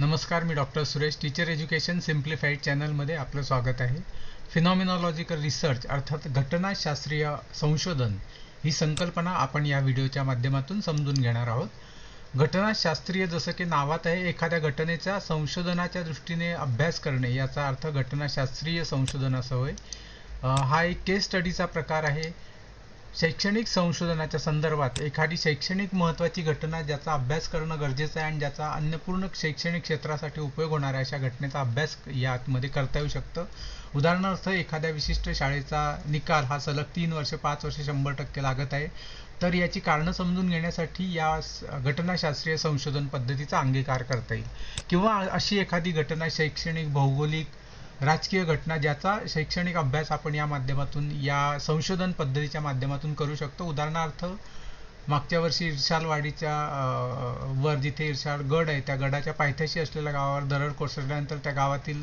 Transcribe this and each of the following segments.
नमस्कार मी doctor Suresh teacher education simplified चॅनलमध्ये आपलं स्वागत आहे. फिनॉमिनॉलॉजिकल रिसर्च अर्थात घटनाशास्त्रीय संशोधन ही संकल्पना आपण या व्हिडिओच्या माध्यमातून समजून घेणार आहोत. घटनाशास्त्रीय जसं की नावात आहे एखाद्या घटनेचा संशोधनाच्या दृष्टीने अभ्यास करणे याचा अर्थ घटनाशास्त्रीय संशोधन असं होय. हा एक केस स्टडीचा प्रकार आहे. शैक्षणिक संशोधनाच्या संदर्भात एखादी शैक्षणिक महत्त्वाची घटना ज्याचा अभ्यास करणं गरजेचं आहे आणि ज्याचा अन्यपूर्ण शैक्षणिक क्षेत्रासाठी उपयोग होणाऱ्या अशा घटनेचा अभ्यास यामध्ये करता येऊ शकतं. उदाहरणार्थ एखाद्या विशिष्ट शाळेचा निकाल हा सलग तीन वर्ष पाच वर्ष शंभर टक्के लागत आहे. तर याची कारणं समजून घेण्यासाठी या घटनाशास्त्रीय संशोधन पद्धतीचा अंगीकार करता येईल. किंवा अशी एखादी घटना शैक्षणिक भौगोलिक राजकीय घटना ज्याचा शैक्षणिक अभ्यास आपण या माध्यमातून या संशोधन पद्धतीच्या माध्यमातून करू शकतो. उदाहरणार्थ मागच्या वर्षी इर्शालवाडीच्या वर जिथे इर्शाल गड आहे त्या गडाच्या पायथ्याशी असलेल्या गावावर दरड कोसळल्यानंतर त्या गावातील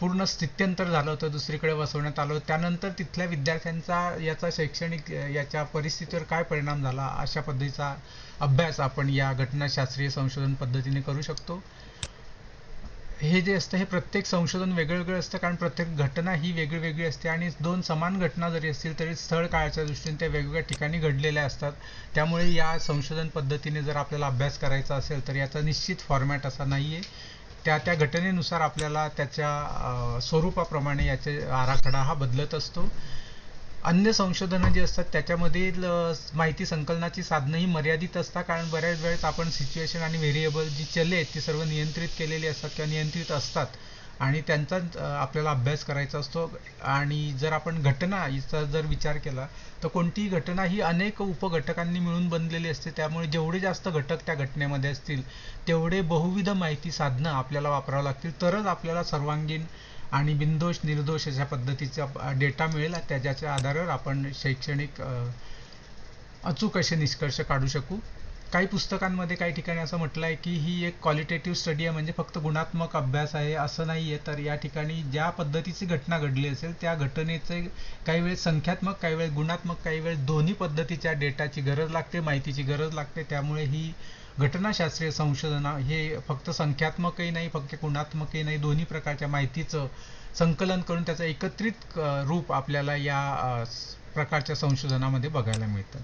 पूर्ण स्थित्यंतर झालं होतं. दुसरीकडे वसवण्यात आलं त्यानंतर तिथल्या विद्यार्थ्यांचा याचा शैक्षणिक याच्या परिस्थितीवर काय परिणाम झाला अशा पद्धतीचा अभ्यास आपण या घटनाशास्त्रीय संशोधन पद्धतीने करू शकतो. हे जे असतं हे प्रत्येक संशोधन वेगळं वेगळं असतं कारण प्रत्येक घटना ही वेगळी वेगळी असते आणि दोन समान घटना जरी असतील तरी स्थळ काळाच्या दृष्टीने त्या वेगवेगळ्या ठिकाणी घडलेल्या असतात. त्यामुळे या संशोधन पद्धतीने जर आपल्याला अभ्यास करायचा असेल तर याचा निश्चित फॉर्मॅट असा नाही आहे त्या त्या घटनेनुसार आपल्याला त्याच्या स्वरूपाप्रमाणे याचे आराखडा हा बदलत असतो. अन्य संशोधनं जी असतात त्याच्यामधील माहिती संकलनाची साधनंही मर्यादित असतात. कारण बऱ्याच वेळेस आपण सिच्युएशन आणि व्हेरिएबल जी चले आहेत ती सर्व नियंत्रित केलेली असतात किंवा नियंत्रित असतात. आणि त्यांचा आपल्याला अभ्यास करायचा असतो. आणि जर आपण घटना हिचा जर विचार केला तर कोणतीही घटना ही अनेक उपघटकांनी मिळून बनलेली असते. त्यामुळे जेवढे जास्त घटक त्या घटनेमध्ये असतील तेवढे बहुविध माहिती साधनं आपल्याला वापरावं लागतील. तरच आपल्याला सर्वांगीण आणि बिनदोष निर्दोष अशा पद्धतीचा डेटा मिळेल. त्याच्या आधारावर आपण शैक्षणिक अचूक असे निष्कर्ष काढू शकू. काही पुस्तकांमध्ये काही ठिकाणी असं म्हटलं आहे की ही एक क्वालिटेटिव्ह स्टडी आहे म्हणजे फक्त गुणात्मक अभ्यास आहे असं नाही आहे तर या ठिकाणी ज्या पद्धतीची घटना घडली असेल त्या घटनेचे काही वेळेस संख्यात्मक काही वेळेस गुणात्मक काही वेळेस दोन्ही पद्धतीच्या डेटाची गरज लागते माहितीची गरज लागते. त्यामुळे ही घटनाशास्त्रीय संशोधन हे फक्त संख्यात्मकही नाही फक्त गुणात्मकही नाही दोन्ही प्रकारच्या माहितीचं संकलन करून त्याचं एकत्रित रूप आपल्याला या प्रकारच्या संशोधनामध्ये बघायला मिळतं.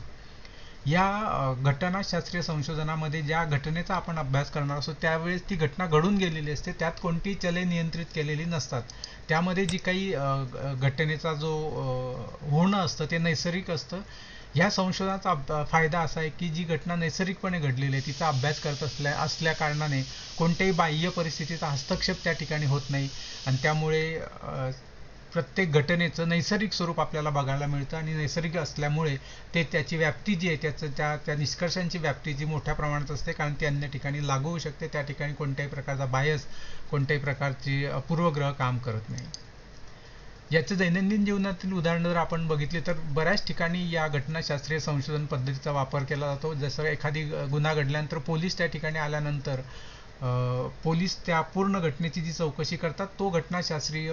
या घटनाशास्त्रीय संशोधनामध्ये ज्या घटनेचा आपण अभ्यास करणार असतो त्यावेळेस ती घटना घडून गेलेली असते. त्यात कोणती चले नियंत्रित केलेली नसतात. त्यामध्ये जी काही घटनेचा जो होणं असतं ते नैसर्गिक असतं. ह्या संशोधनाचा फायदा असा आहे की जी घटना नैसर्गिकपणे घडलेली आहे तिचा अभ्यास करत असल्या असल्या कारणाने कोणत्याही बाह्य परिस्थितीचा हस्तक्षेप त्या ठिकाणी होत नाही. आणि त्यामुळे प्रत्येक घटनेचं नैसर्गिक स्वरूप आपल्याला बघायला मिळतं आणि नैसर्गिक असल्यामुळे ते त्याची व्याप्ती जी आहे त्याचं त्या त्या निष्कर्षांची व्याप्ती जी मोठ्या प्रमाणात असते कारण ती अन्य ठिकाणी लागू होऊ शकते. त्या ठिकाणी कोणत्याही प्रकारचा बायस कोणत्याही प्रकारची पूर्वग्रह काम करत नाही. याचं दैनंदिन जीवनातील उदाहरणं जर आपण बघितले तर बऱ्याच ठिकाणी या घटनाशास्त्रीय संशोधन पद्धतीचा वापर केला जातो. जसं एखादी गुन्हा घडल्यानंतर पोलीस त्या ठिकाणी आल्यानंतर पोलीस त्या पूर्ण घटनेची जी चौकशी करतात तो घटनाशास्त्रीय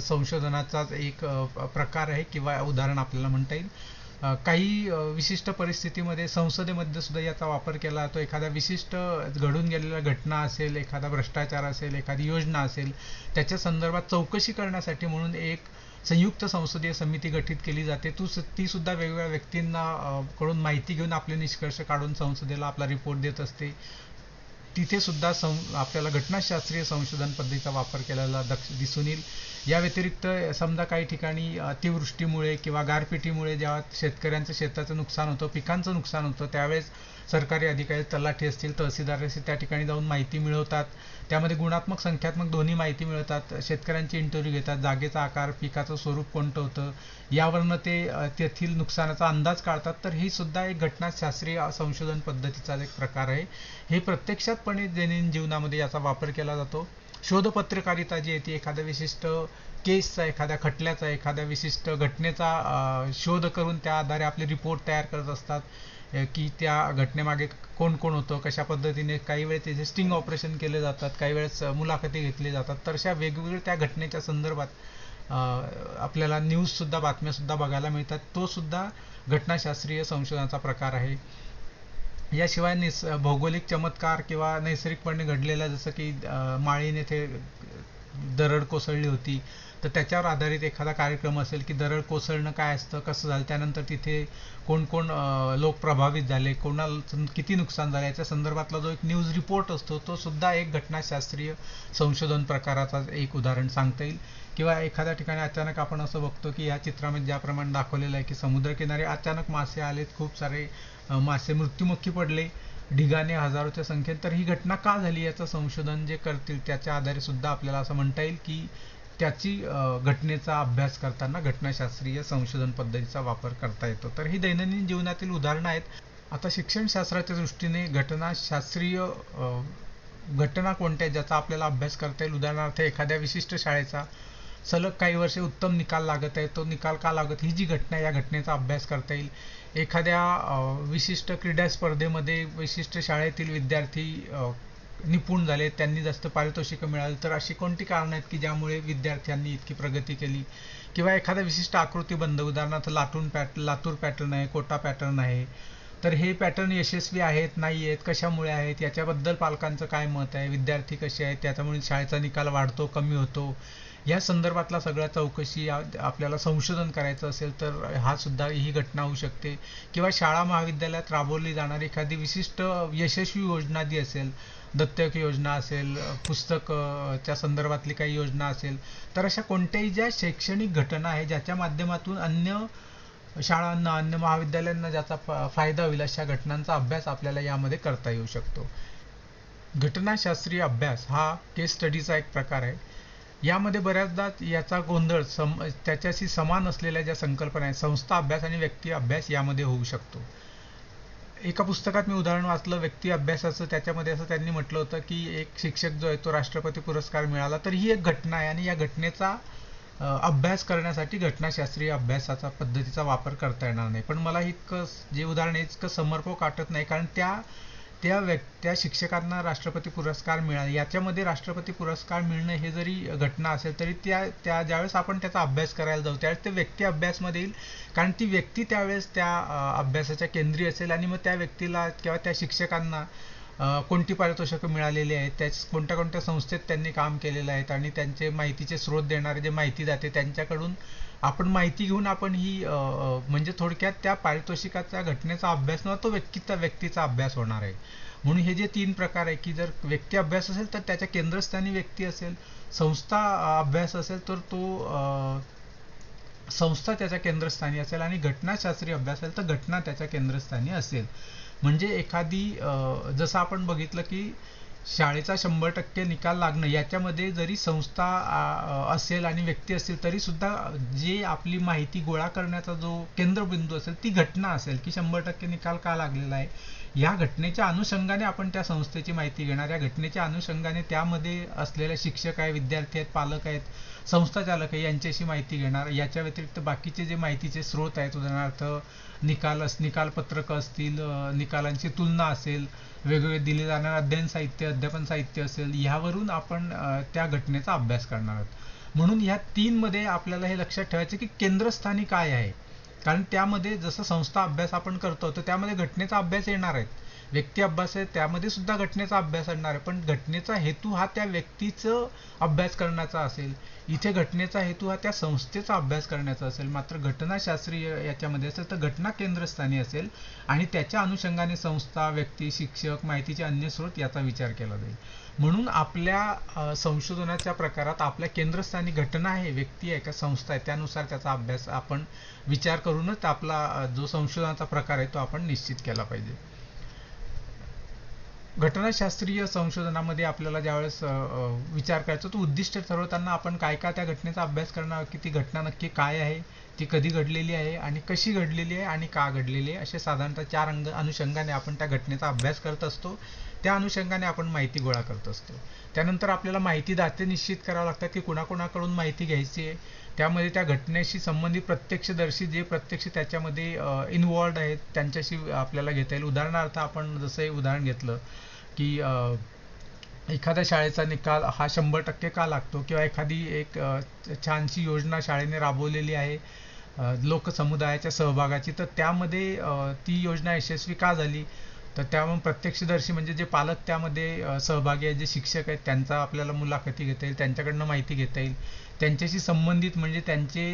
संशोधनाचाच एक प्रकार आहे किंवा उदाहरण आपल्याला म्हणता येईल. काही विशिष्ट परिस्थितीमध्ये संसदेमध्ये सुद्धा याचा वापर केला जातो. एखाद्या विशिष्ट घडून गेलेल्या घटना असेल एखादा भ्रष्टाचार असेल एखादी योजना असेल त्याच्या संदर्भात चौकशी करण्यासाठी म्हणून एक संयुक्त संसदीय समिती गठीत केली जाते. तू ती सुद्धा वेगवेगळ्या व्यक्तींना कडून माहिती घेऊन आपले निष्कर्ष काढून संसदेला आपला रिपोर्ट देत असते. तिथे सुद्धा सं आपल्याला घटनाशास्त्रीय संशोधन पद्धतीचा वापर केलेला दक्ष दिसून येईल. या व्यतिरिक्त समजा काही ठिकाणी अतिवृष्टीमुळे किंवा गारपिटीमुळे जेव्हा शेतकऱ्यांचं शेताचं नुकसान होतं पिकांचं नुकसान होतं त्यावेळेस सरकारी अधिकारी तलाठी असतील तहसीलदार असतील त्या ठिकाणी जाऊन माहिती मिळवतात. त्यामध्ये गुणात्मक संख्यात्मक दोन्ही माहिती मिळवतात शेतकऱ्यांची इंटरव्ह्यू घेतात. जागेचा आकार पिकाचं स्वरूप कोणतं होतं यावरनं ते तेथील नुकसानाचा अंदाज काढतात. तर ही सुद्धा एक घटनाशास्त्रीय संशोधन पद्धतीचा एक प्रकार आहे. हे प्रत्यक्षात व्यापकपणे दैनंदिन जीवनामध्ये याचा वापर केला जातो. शोधपत्रकारिता जी आहे ती एखाद्या विशिष्ट केसचा एखाद्या खटल्याचा एखाद्या विशिष्ट घटनेचा शोध करून त्या आधारे आपले रिपोर्ट तयार करत असतात. की त्या घटनेमागे कोण कोण होतं कशा पद्धतीने काही वेळेस त्याचे स्टिंग ऑपरेशन केले जातात काही वेळेस मुलाखती घेतली जातात. तर अशा वेगवेगळ्या त्या घटनेच्या संदर्भात आपल्याला न्यूजसुद्धा बातम्यासुद्धा बघायला मिळतात. तोसुद्धा घटनाशास्त्रीय संशोधनाचा प्रकार आहे. याशिवाय निस भौगोलिक चमत्कार किंवा नैसर्गिकपणे घडलेला जसं की माळीने येथे दरड कोसळली होती. तर त्याच्यावर आधारित एखादा कार्यक्रम असेल की दरड कोसळणं काय असतं कसं झालं त्यानंतर तिथे कोण कोण लोक प्रभावित झाले कोणाला किती नुकसान झालं याच्या संदर्भातला जो एक न्यूज रिपोर्ट असतो तो सुद्धा एक घटनाशास्त्रीय संशोधन प्रकाराचा एक उदाहरण सांगता येईल. किंवा एखाद्या ठिकाणी अचानक आपण असं बघतो की या चित्रामध्ये ज्याप्रमाणे दाखवलेलं आहे की समुद्रकिनारी अचानक मासे आलेत खूप सारे मासे मृत्युमुखी पडले. ढिगाने हजारोच्या संख्येत तर ही घटना का झाली याचं संशोधन जे करतील त्याच्या आधारे सुद्धा आपल्याला असं म्हणता येईल की त्याची घटनेचा अभ्यास करताना घटनाशास्त्रीय संशोधन पद्धतीचा वापर करता येतो. तर ही दैनंदिन जीवनातील उदाहरणं आहेत. आता शिक्षणशास्त्राच्या दृष्टीने घटनाशास्त्रीय घटना कोणत्या ज्याचा आपल्याला अभ्यास करता येईल? उदाहरणार्थ एखाद्या विशिष्ट शाळेचा सलग काही वर्षे उत्तम निकाल लागत आहे तो निकाल का लागत? ही जी घटना या घटनेचा अभ्यास करता येईल. एखाद्या विशिष्ट क्रीडा स्पर्धेमध्ये विशिष्ट शाळेतील विद्यार्थी निपुण झाले त्यांनी जास्त पारितोषिकं मिळाली तर अशी कोणती कारणं आहेत की ज्यामुळे विद्यार्थ्यांनी इतकी प्रगती केली? किंवा एखादा विशिष्ट आकृतीबंध उदाहरणार्थ लाटून पॅट लातूर पॅटर्न आहे कोटा पॅटर्न आहे तर हे पॅटर्न यशस्वी आहेत नाही आहेत कशामुळे आहेत याच्याबद्दल पालकांचं काय मत आहे? विद्यार्थी कसे आहेत? त्याच्यामुळे शाळेचा निकाल वाढतो कमी होतो. या संदर्भातला सगळ्या चौकशी आपल्याला संशोधन करायचं असेल तर हा सुद्धा ही घटना होऊ शकते. किंवा शाळा महाविद्यालयात राबवली जाणारी एखादी विशिष्ट यशस्वी योजना जी असेल दत्तक योजना असेल पुस्तकच्या संदर्भातली काही योजना असेल तर अशा कोणत्याही ज्या शैक्षणिक घटना आहे ज्याच्या माध्यमातून अन्य शाळांना अन्य महाविद्यालयांना ज्याचा फायदा होईल अशा घटनांचा अभ्यास आपल्याला यामध्ये करता येऊ शकतो. घटनाशास्त्रीय अभ्यास हा केस स्टडीचा एक प्रकार आहे. यामध्ये बऱ्याचदा याचा गोंधळ सम त्याच्याशी समान असलेल्या ज्या संकल्पना आहेत संस्था अभ्यास आणि व्यक्ती अभ्यास यामध्ये होऊ शकतो. एका पुस्तकात मी उदाहरण वाचलं व्यक्ती अभ्यासाचं त्याच्यामध्ये असं त्यांनी म्हटलं होतं की एक शिक्षक जो आहे तो राष्ट्रपती पुरस्कार मिळाला तर ही एक घटना आहे आणि या घटनेचा अभ्यास करण्यासाठी घटनाशास्त्रीय अभ्यासाचा पद्धतीचा वापर करता येणार नाही. पण मला इतकं जे उदाहरण आहे इतकं समर्पक वाटत नाही. कारण त्या त्या व्यक् त्या शिक्षकांना राष्ट्रपती पुरस्कार मिळाले. याच्यामध्ये राष्ट्रपती पुरस्कार मिळणं हे जरी घटना असेल तरी त्या त्या ज्यावेळेस आपण त्याचा अभ्यास करायला जाऊ त्यावेळेस ते व्यक्ती अभ्यासमध्ये येईल. कारण ती व्यक्ती त्यावेळेस त्या अभ्यासाच्या केंद्री असेल आणि मग त्या व्यक्तीला किंवा त्या शिक्षकांना कोणती पारितोषिकं मिळालेली आहेत त्या कोणत्या कोणत्या संस्थेत त्यांनी काम केलेलं आहेत आणि त्यांचे माहितीचे स्रोत देणारे जे माहिती जाते त्यांच्याकडून आपण माहिती घेऊन आपण ही म्हणजे थोडक्यात त्या पारितोषिकाचा घटनेचा अभ्यास न तो व्यक्तीचा व्यक्तीचा अभ्यास होणार आहे. म्हणून हे जे तीन प्रकार आहे की जर व्यक्ती अभ्यास असेल तर त्याच्या केंद्रस्थानी व्यक्ती असेल संस्था अभ्यास असेल तर तो संस्था त्याच्या केंद्रस्थानी असेल आणि घटनाशास्त्रीय अभ्यास असेल तर घटना त्याच्या केंद्रस्थानी असेल. म्हणजे एखादी जसं आपण बघितलं की शाळेचा शंभर टक्के निकाल लागणं याच्यामध्ये जरी संस्था असेल आणि व्यक्ती असेल तरी सुद्धा जे आपली माहिती गोळा करण्याचा जो केंद्रबिंदू असेल ती घटना असेल की शंभर टक्के निकाल का लागलेला आहे? या घटनेच्या अनुषंगाने आपण त्या संस्थेची माहिती घेणार. या घटनेच्या अनुषंगाने त्यामध्ये असलेले शिक्षक आहे विद्यार्थी आहेत पालक आहेत संस्था चालक आहे यांच्याशी माहिती घेणार. याच्या व्यतिरिक्त बाकीचे जे माहितीचे स्रोत आहेत उदाहरणार्थ निकाल निकाल पत्रक असतील निकालांची तुलना असेल वेगवेगळे दिले जाणारे अध्ययन साहित्य अध्यापन साहित्य असेल ह्यावरून आपण त्या घटनेचा अभ्यास करणार आहोत. म्हणून ह्या तीनमध्ये आपल्याला हे लक्षात ठेवायचं की केंद्रस्थानी काय आहे. कारण त्यामध्ये जसं संस्था अभ्यास आपण करतो तर त्यामध्ये घटनेचा अभ्यास येणार आहे. व्यक्ती अभ्यास आहे त्यामध्ये सुद्धा घटनेचा अभ्यास आणणार आहे. पण घटनेचा हेतू हा त्या व्यक्तीचं अभ्यास करण्याचा असेल इथे घटनेचा हेतू हा त्या संस्थेचा अभ्यास करण्याचा असेल मात्र घटनाशास्त्रीय याच्यामध्ये असेल तर घटना केंद्रस्थानी असेल आणि त्याच्या अनुषंगाने संस्था व्यक्ती शिक्षक माहितीचे अन्य स्रोत याचा विचार केला जाईल. म्हणून आपल्या संशोधनाच्या प्रकारात आपल्या केंद्रस्थानी घटना आहे व्यक्ती आहे का संस्था आहे त्यानुसार त्याचा अभ्यास आपण विचार करूनच आपला जो संशोधनाचा प्रकार आहे तो आपण निश्चित केला पाहिजे. घटनाशास्त्रीय संशोधनामध्ये आपल्याला ज्यावेळेस विचार करायचा तो उद्दिष्ट ठरवताना आपण काय काय त्या घटनेचा अभ्यास करणार की ती घटना नक्की काय आहे ती कधी घडलेली आहे आणि कशी घडलेली आहे आणि का घडलेली आहे असे साधारणतः चार अंग अनुषंगाने आपण त्या घटनेचा अभ्यास करत असतो. त्या अनुषंगाने आपण माहिती गोळा करत असतो. त्यानंतर आपल्याला माहिती दाते निश्चित करावं लागतात की कुणाकुणाकडून माहिती घ्यायची आहे. त्यामध्ये त्या घटनेशी संबंधित प्रत्यक्षदर्शी जे प्रत्यक्ष त्याच्यामध्ये इन्वॉल्ड आहेत त्यांच्याशी आपल्याला घेता येईल. उदाहरणार्थ आपण जसं हे उदाहरण घेतलं की एखाद्या शाळेचा निकाल हा शंभर टक्के का लागतो? किंवा एखादी एक छानशी योजना शाळेने राबवलेली आहे लोकसमुदायाच्या सहभागाची तर त्यामध्ये ती योजना यशस्वी का झाली? तर त्यामुळे प्रत्यक्षदर्शी म्हणजे जे पालक त्यामध्ये सहभागी आहेत जे शिक्षक आहेत त्यांचा आपल्याला मुलाखती घेता येईल त्यांच्याकडनं माहिती घेता येईल. त्यांच्याशी संबंधित म्हणजे त्यांचे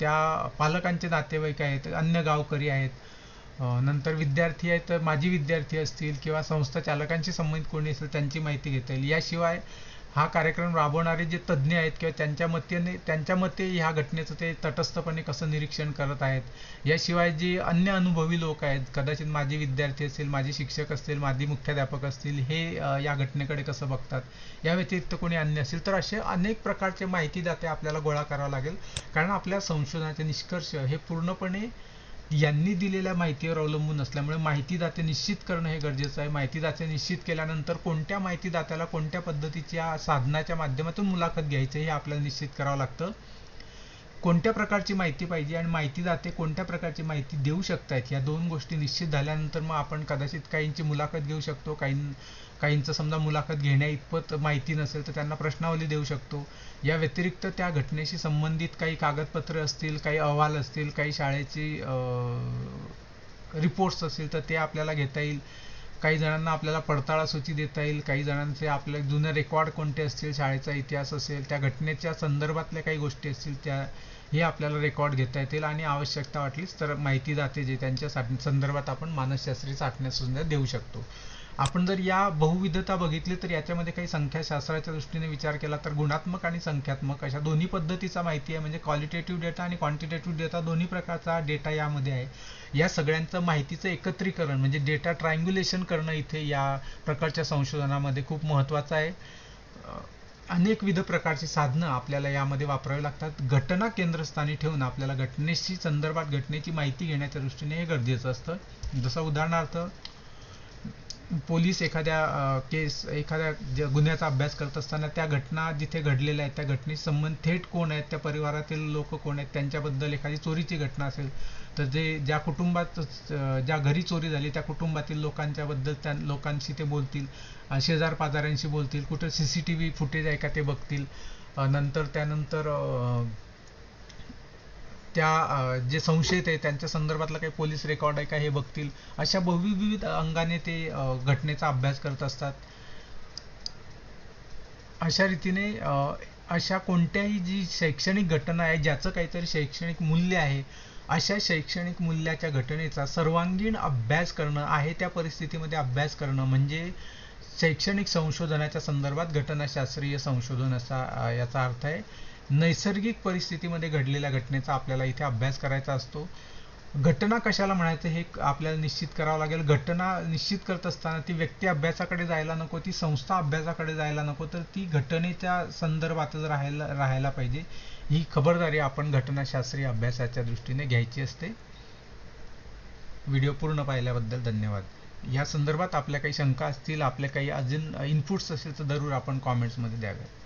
त्या पालकांचे नातेवाईक आहेत अन्य गावकरी आहेत. नंतर विद्यार्थी आहेत तर माजी विद्यार्थी असतील किंवा संस्था चालकांशी संबंधित कोणी असेल त्यांची माहिती घेता येईल. याशिवाय हा कार्यक्रम राबवणारे जे तज्ज्ञ आहेत किंवा त्यांच्या मतेने त्यांच्या मते ह्या घटनेचं ते तटस्थपणे कसं निरीक्षण करत आहेत? याशिवाय जे अन्य अनुभवी लोक आहेत कदाचित माझे विद्यार्थी असतील माझे शिक्षक असतील माजी मुख्याध्यापक असतील हे या घटनेकडे कसं बघतात? या व्यतिरिक्त कोणी अन्य असेल तर असे अनेक प्रकारचे माहितीदाते आपल्याला गोळा करावं लागेल. कारण आपल्या संशोधनाचे निष्कर्ष हे पूर्णपणे यांनी दिलेल्या माहितीवर अवलंबून असल्यामुळे माहितीदाते निश्चित करणं हे गरजेचं आहे. माहितीदाते निश्चित केल्यानंतर कोणत्या माहितीदात्याला कोणत्या पद्धतीच्या साधनाच्या माध्यमातून मुलाखत घ्यायचं हे आपल्याला निश्चित करावं लागतं. कोणत्या प्रकारची माहिती पाहिजे आणि माहिती जाते कोणत्या प्रकारची माहिती देऊ शकतायत? या दोन गोष्टी निश्चित झाल्यानंतर मग आपण कदाचित काहींची मुलाखत घेऊ शकतो. काही काहींचं समजा मुलाखत घेण्या इतपत माहिती नसेल तर त्यांना प्रश्नावली देऊ शकतो. या व्यतिरिक्त त्या घटनेशी संबंधित काही कागदपत्र असतील काही अहवाल असतील काही शाळेची रिपोर्ट्स असतील तर ते आपल्याला घेता येईल. काही जणांना आपल्याला पडताळा सूची देता येईल काही जणांचे आपले जुने रेकॉर्ड कोणते असतील शाळेचा इतिहास असेल त्या घटनेच्या संदर्भातल्या काही गोष्टी असतील त्या हे आपल्याला रेकॉर्ड घेता येतील आणि आवश्यकता वाटलीच तर माहिती जाते जे त्यांच्या संदर्भात आपण मानसशास्त्री चाचण्या सुद्धा देऊ शकतो. आपण जर या बहुविधता बघितली तर याच्यामध्ये काही संख्याशास्त्राच्या दृष्टीने विचार केला तर गुणात्मक आणि संख्यात्मक अशा दोन्ही पद्धतीचा माहिती आहे. म्हणजे क्वालिटेटिव्ह डेटा आणि क्वांटिटेटिव्ह डेटा दोन्ही प्रकारचा डेटा यामध्ये आहे. या सगळ्यांचं माहितीचं एकत्रीकरण म्हणजे डेटा ट्रायंग्युलेशन करणं इथे या प्रकारच्या संशोधनामध्ये खूप महत्त्वाचं आहे. अनेक विध प्रकारची साधनं आपल्याला यामध्ये वापरावी लागतात. घटना केंद्रस्थानी ठेवून आपल्याला घटनेशी संदर्भात घटनेची माहिती घेण्याच्या दृष्टीने हे गरजेचं असतं. जसं उदाहरणार्थ पोलीस एखाद्या केस एखाद्या गुन्ह्याचा अभ्यास करत असताना त्या घटना जिथे घडलेल्या आहेत त्या घटनेशी संबंध थेट कोण आहेत त्या परिवारातील लोक कोण आहेत त्यांच्याबद्दल एखादी चोरीची घटना असेल तर जे ज्या कुटुंबात ज्या घरी चोरी झाली त्या कुटुंबातील लोकांच्याबद्दल त्या लोकांशी ते बोलतील शेजार पाजाऱ्यांशी बोलतील कुठं C C T V footage आहे का ते बघतील नंतर त्यानंतर त्या जे संशयित आहे त्यांच्या संदर्भातला काही पोलीस रेकॉर्ड आहे का हे बघतील? अशा बहुविविध अंगाने ते घटनेचा अभ्यास करत असतात. अशा रीतीने अशा कोणत्याही जी शैक्षणिक घटना आहे ज्याचं काहीतरी शैक्षणिक मूल्य आहे अशा शैक्षणिक मूल्याच्या घटनेचा सर्वांगीण अभ्यास करणं आहे त्या परिस्थितीमध्ये अभ्यास करणं म्हणजे शैक्षणिक संशोधनाच्या संदर्भात घटनाशास्त्रीय संशोधन असा याचा अर्थ आहे. नैसर्गिक परिस्थितीमध्ये घडलेल्या घटनेचा आपल्याला इथे अभ्यास करायचा असतो. घटना कशाला म्हणायचं हे आपल्याला निश्चित करावं लागेल. घटना निश्चित करत असताना ती व्यक्ती अभ्यासाकडे जायला नको ती संस्था अभ्यासाकडे जायला नको तर ती घटनेच्या संदर्भातच राहायला राहायला पाहिजे. ही खबरदारी आपण घटनाशास्त्रीय अभ्यासाच्या दृष्टीने घ्यायची असते. व्हिडिओ पूर्ण पाहिल्याबद्दल धन्यवाद. या संदर्भात आपल्या काही शंका असतील आपल्या काही अजून इनपुट्स असतील तर जरूर आपण कॉमेंट्समध्ये द्याव्यात.